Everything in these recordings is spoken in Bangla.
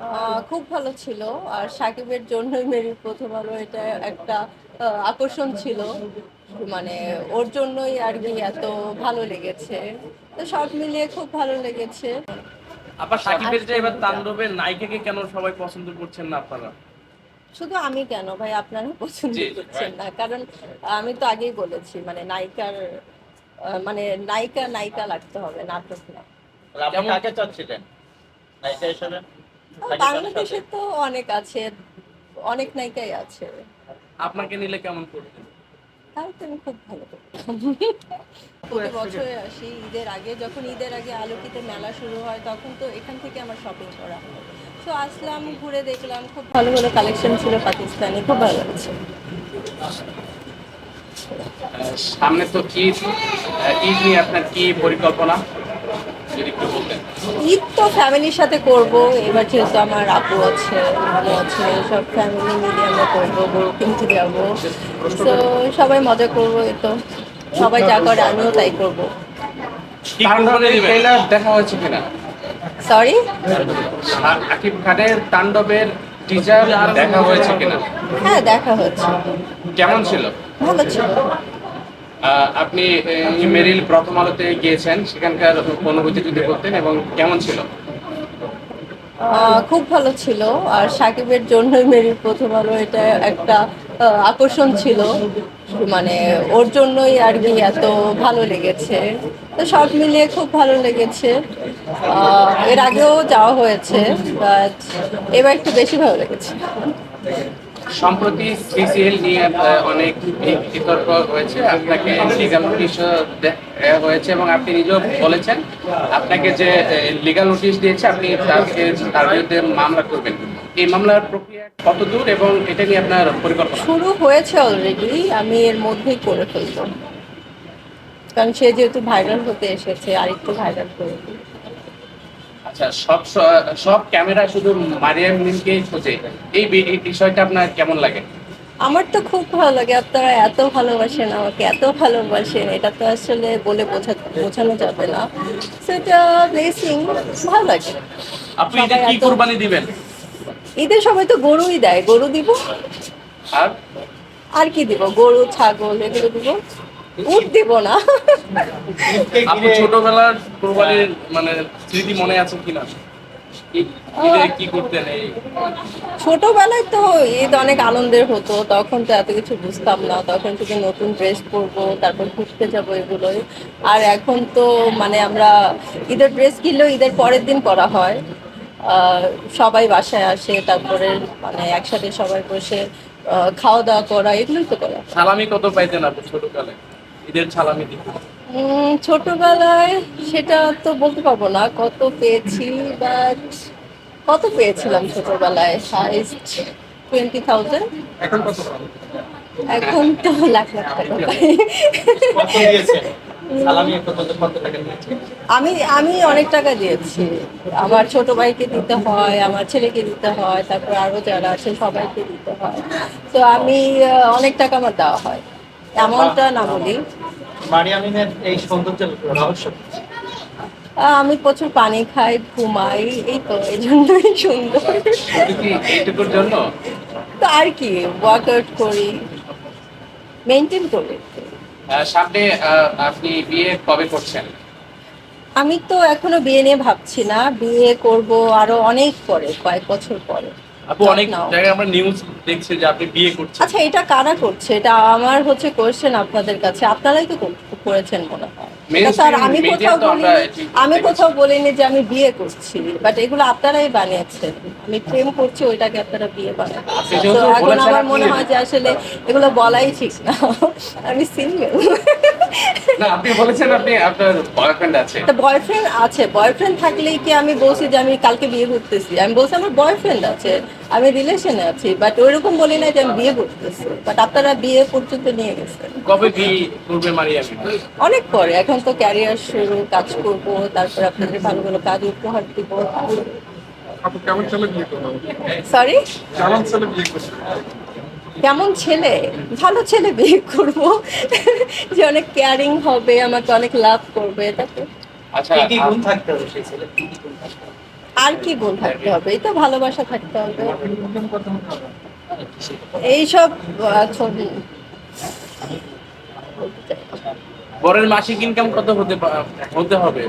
আহ, খুব ভালো ছিল। আর সাকিবের জন্যই মেরির প্রথম আলো এটা একটা আকর্ষণ ছিল। মানে ওর জন্যই আর কি এত ভালো লেগেছে। তো সব মিলিয়ে খুব ভালো লেগেছে। আবার সাকিবের যে এবার তাণ্ডবের নায়িকাকে কেন সবাই পছন্দ করছেন না আপনারা? শুধু আমি কেন? ভাই আপনারা পছন্দ করছেন না। কারণ আমি তো আগেই বলেছি মানে নায়িকার আহ, মানে নায়িকা নায়িকা লাগতে হবে নাটক না। আপনি কাকে চাচ্ছিলেন? নায়িকা হিসেবে? বাংলাদেশে তো অনেক আছে অনেক নায়িকাই আছে। আপনাকে নিলে কেমন করতেন তাই তো আমি খুব ভালো করতাম প্রতি বছরে আসি ঈদের আগে যখন ঈদের আগে আলোকিত মেলা শুরু হয় তখন তো এখান থেকে আমার শপিং করা হয়। তো আসলাম ঘুরে দেখলাম খুব ভালো ভালো কালেকশন ছিল পাকিস্তানি খুব ভালো লাগছে। সামনে তো ঈদ ঈদ নিয়ে আপনার কি পরিকল্পনা? ঈদ তো ফ্যামিলির সাথে করব। এবার যেহেতু আমার আপু আছে আম্মু আছে সব ফ্যামিলি মিলে আমরা করব গরু কিনতে যাব। তো সবাই মজা করব এই তো। সবাই যা করে আমিও তাই করব। দেখা হয়েছে কিনা? সরি আকিব খানের তাণ্ডবের টিজার দেখা হয়েছে কিনা? হ্যাঁ দেখা হচ্ছে কেমন ছিল? ভালো ছিল। আপনি মেরিল প্রথম আলোতে গিয়েছেন, সেখানকার অনুভূতি যদি বলতেন, এবং কেমন ছিল? খুব ভালো ছিল, আর সাকিবের জন্যই মেরিল প্রথম আলো এটা একটা আকর্ষণ ছিল। মানে ওর জন্যই আর কি এত ভালো লেগেছে। তো সব মিলিয়ে খুব ভালো লেগেছে। এর আগেও যাওয়া হয়েছে বাট এবার একটু বেশি ভালো লেগেছে। সম্প্রতি সিসিএল নিয়ে অনেক বিতর্ক হয়েছে। আপনাকে লিগাল নোটিশ হয়েছে এবং আপনি নিজেও বলেছেন, আপনাকে যে লিগাল নোটিশ দিয়েছে, আপনি তাকে, তার বিরুদ্ধে মামলা করবেন। এই মামলার প্রক্রিয়া কত দূর এবং এটা নিয়ে আপনার পরিকল্পনা? শুরু হয়েছে অলরেডি আমি এর মধ্যেই করে ফেলব। কারণ সে যেহেতু ভাইরাল হতে এসেছে আর একটু ভাইরাল করে আচ্ছা সব সব ক্যামেরা শুধু মারিয়াম মিমকেই খোঁজে। এই এই বিষয়টা আপনার কেমন লাগে? আমার তো খুব ভালো লাগে আপনারা এত ভালোবাসেন আমাকে এত ভালোবাসেন এটা তো আসলে বলে বোঝা বোঝানো যাবে না। সেটা ব্লেসিং ভালো লাগে। আপনি ঈদে কি কোরবানি দিবেন? ঈদের সময় তো গরুই দেয় গরু দিব। আর? আর কি দিব? গরু ছাগল এগুলো দিব। উট দিব না। আপনি ছোটবেলার কোরবানির মানে স্মৃতি মনে আছে কিনা? কি করতেন এই? ছোটবেলায় তো ঈদ অনেক আনন্দের হতো তখন তো এত কিছু বুঝতাম না তখন শুধু নতুন ড্রেস পরবো তারপর ঘুরতে যাব এগুলোই। আর এখন তো মানে আমরা ঈদের ড্রেস কিনলেও ঈদের পরের দিন করা হয়। আহ, সবাই বাসায় আসে তারপরে মানে একসাথে সবাই বসে খাওয়া দাওয়া করা এগুলোই তো করা। সালামি কত পাইতেন আপনি ছোটকালে? ঈদের সালামি উম, ছোটবেলায় সেটা তো বলতে পারব না। কত পেয়েছি বাট কত পেয়েছিলাম ছোটবেলায়? হাইস্ট টোয়েন্টি থাউজেন্ড এখন তো লাখ লাখ টাকা পাই। আমি আমি অনেক টাকা দিয়েছি। আমার ছোট ভাইকে দিতে হয় আমার ছেলেকে দিতে হয় তারপর আরও যারা আছে সবাইকে দিতে হয়। তো আমি অনেক টাকা আমার দেওয়া হয়। এমনটা না বলি। মারিয়ামিনের এই সৌন্দর্যের রহস্য আমি প্রচুর পানি খাই ঘুমাই এই তো এই জন্যই সুন্দর কি এইটুকুর জন্য? তো আর কি ওয়ার্কআউট করি মেনটেন করি। সামনে আপনি বিয়ে কবে করছেন? আমি তো এখনও বিয়ে নিয়ে ভাবছি না বিয়ে করব আরও অনেক পরে কয়েক বছর পরে। আপু অনেক জায়গায় আমরা নিউজ দেখছি যে আপনি বিয়ে করছেন। আচ্ছা এটা কারা করছে? এটা আমার হচ্ছে কোয়েশ্চেন আপনাদের কাছে। আপনারাই তো করেছেন মনে হয়। তো আর আমি কোথাও বলিনি আমি কোথাও বলিনি যে আমি বিয়ে করছি বাট এগুলো আপনারাই বানিয়েছেন। আমি প্রেম করছি ওইটাকে আপনারা বিয়ে বানান। তো এখন আমার মনে হয় যে আসলে এগুলো বলাই ঠিক না। আমি সিঙ্গেল না আপনি বলেছেন আপনি আপনার বয়ফ্রেন্ড আছে। একটা বয়ফ্রেন্ড আছে। বয়ফ্রেন্ড থাকলেই কি আমি বলছি যে আমি কালকে বিয়ে করতেছি? আমি বলছি আমার বয়ফ্রেন্ড আছে। আমি রিলেশনে আছি বাট ওইরকম বলি না যে আমি বিয়ে করতেছি। বাট আপনারা বিয়ে পর্যন্ত নিয়ে গেছেন। কবে বিয়ে করবে মারিয়ামি অনেক পরে এখন তো ক্যারিয়ার শুরু কাজ করব তারপর আপনাদের ভালো ভালো কাজ উপহার দিব। কেমন ছেলে বিয়ে সরি কেমন ছেলে বিয়ে কেমন ছেলে? ভালো ছেলে বিয়ে করব। যে অনেক কেয়ারিং হবে আমাকে অনেক লাভ করবে তাতে আচ্ছা কি কি গুণ থাকতে হবে সেই ছেলে? কি গুণ থাকতে হবে? আর কি গুণ থাকতে হবে? এই তো ভালোবাসা থাকতে হবে। এইসব ছবি। বরের মাসিক ইনকাম কত হতে হতে হবে?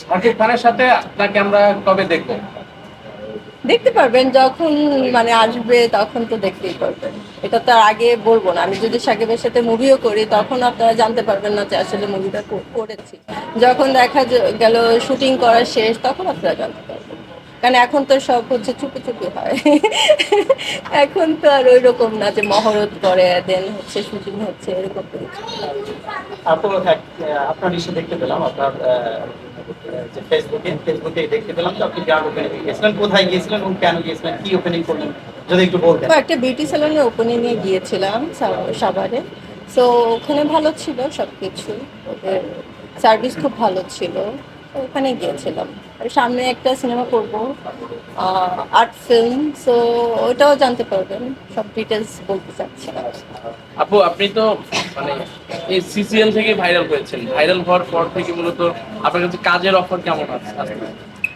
শাকিব খানের সাথে আপনাকে আমরা কবে দেখব? দেখতে পারবেন, যখন মানে আসবে তখন তো দেখতেই পারবেন। এটা তো আগে বলব না। আমি যদি সাকিবের সাথে মুভিও করি, তখন আপনারা জানতে পারবেন না যে আসলে মুভিটা করেছি। যখন দেখা গেল শুটিং করা শেষ, তখন আপনারা জানতে পারবেন। কারণ এখন তো সব হচ্ছে চুপি চুপি হয়। এখন তো আর ওই রকম না যে মহরত করে দেন হচ্ছে শুটিং হচ্ছে, এরকম আপনার দেখতে পেলাম, আপনার যে ফেসবুকে ফেসবুকে দেখতে পেলাম যে আপনি গ্রাউন্ড ওপেনিং গিয়েছিলেন, কোথায় গিয়েছিলেন এবং কেন গিয়েছিলেন, কি ওপেনিং করলেন, যদি একটু বলতেন। একটা বিউটি স্যালনে ওপেনিং নিয়ে গিয়েছিলাম সাভারে। সো ওখানে ভালো ছিল সব কিছু ওদের সার্ভিস খুব ভালো ছিল। ওখানে গিয়েছিলাম। আর সামনে একটা সিনেমা করব আর্ট ফিল্ম সো ওটাও জানতে পারবেন, সব ডিটেলস বলতে চাচ্ছি আপু, আপনি তো মানে এই সিসিএল থেকে ভাইরাল হয়েছেন ভাইরাল হওয়ার পর থেকে মূলত আপনার কাছে কাজের অফার কেমন আছে?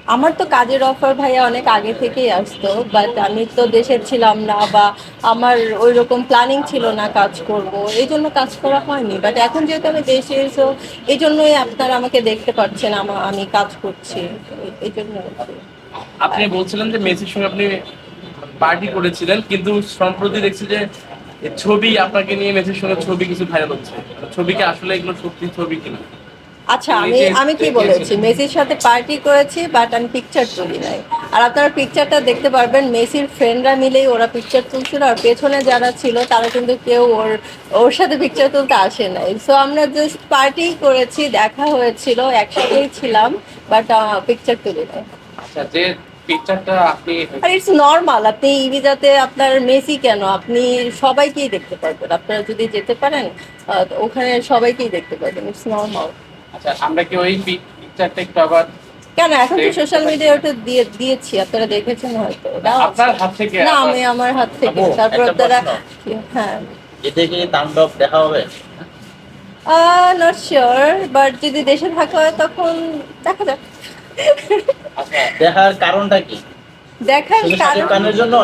আমার তো কাজের অফার ভাইয়া অনেক আগে থেকেই আসতো বাট আমি তো দেশে ছিলাম না বা আমার ওই রকম প্ল্যানিং ছিল না কাজ করব, এই জন্য কাজ করা হয়নি। বাট এখন যেহেতু আমি দেশে এসো এই জন্যই আপনারা আমাকে দেখতে পাচ্ছেন আমা- কাজ করছি। এই- জন্য আপনি বলছিলেন যে মেসির সঙ্গে আপনি পার্টি করেছিলেন, কিন্তু সম্প্রতি দেখছি যে ছবি আপনাকে নিয়ে মেসির সঙ্গে ছবি কিছু ভাইরাল হচ্ছে। ছবি কি আসলে এগুলো সত্যি ছবি কিনা? আচ্ছা আমি আমি কি বলেছি? মেসির সাথে পার্টি করেছি বাট আমি পিকচার তুলি নাই। আর আপনারা পিকচারটা দেখতে পারবেন মেসির ফ্রেন্ডরা মিলেই ওরা পিকচার তুলছিল আর পেছনে যারা ছিল তারা কিন্তু কেউ ওর ওর সাথে পিকচার তুলতে আসে নাই। সো আমরা জাস্ট পার্টি করেছি দেখা হয়েছিল একসাথেই ছিলাম বাট পিকচার তুলি নাই। আচ্ছা যে পিকচারটা আপনি আর ইটস নর্মাল আপনি ইভিজাতে আপনার মেসি কেন? আপনি সবাইকেই দেখতে পারবেন। আপনারা যদি যেতে পারেন ওখানে সবাইকেই দেখতে পারবেন ইটস নর্মাল আচ্ছা আমরা কি ওই পিকচারটা একটু আবার কেন এখন তো সোশ্যাল মিডিয়ায় ওটা দিয়ে দিয়েছি আপনারা দেখেছেন হয়তো। আপনার হাত থেকে না আমি আমার হাত থেকে। তারপর আপনারা হ্যাঁ। এতে কি তাণ্ডব দেখা হবে? নট শিওর বাট যদি দেশে থাকা হয় তখন দেখা যাক। আচ্ছা দেখার কারণটা কি? দেখার কারণ জন্য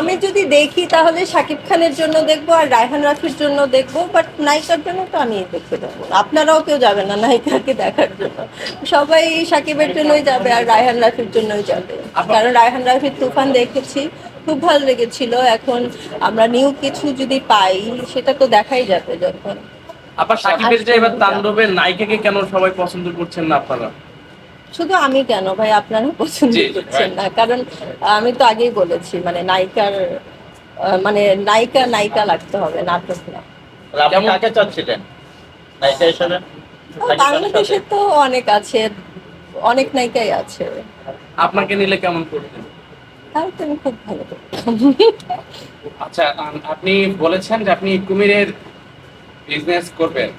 আমি যদি দেখি তাহলে শাকিব খানের জন্য দেখব আর রায়হান রাফির জন্য দেখব বাট নায়িকার জন্য তো আমি দেখতে যাব। আপনারাও কেউ যাবেন না নায়িকাকে দেখার জন্য। সবাই শাকিবের জন্যই যাবে আর রায়হান রাফির জন্যই যাবে। কারণ রায়হান রাফির তুফান দেখেছি খুব ভালো লেগেছিল। এখন আমরা নিউ কিছু যদি পাই সেটা তো দেখাই যাবে যখন। আবার সাকিবের যে এবার তাণ্ডবের নায়িকাকে কেন সবাই পছন্দ করছেন না আপনারা? শুধু আমি কেন ভাই? আপনারা পছন্দ করছেন না। কারণ আমি তো আগেই বলেছি মানে নায়িকার মানে নায়িকা নায়িকা লাগতে হবে নাটক না। তাহলে আপনি যেমন- কাকে চাচ্ছিলেন? নায়িকা হিসেবে? বাংলাদেশে তো অনেক আছে অনেক নায়িকাই আছে। আপনাকে নিলে কেমন করতেন? তাও তো আমি খুব ভালো করতাম। আচ্ছা আপনি বলেছেন যে আপনি কুমিরের বিজনেস করবেন।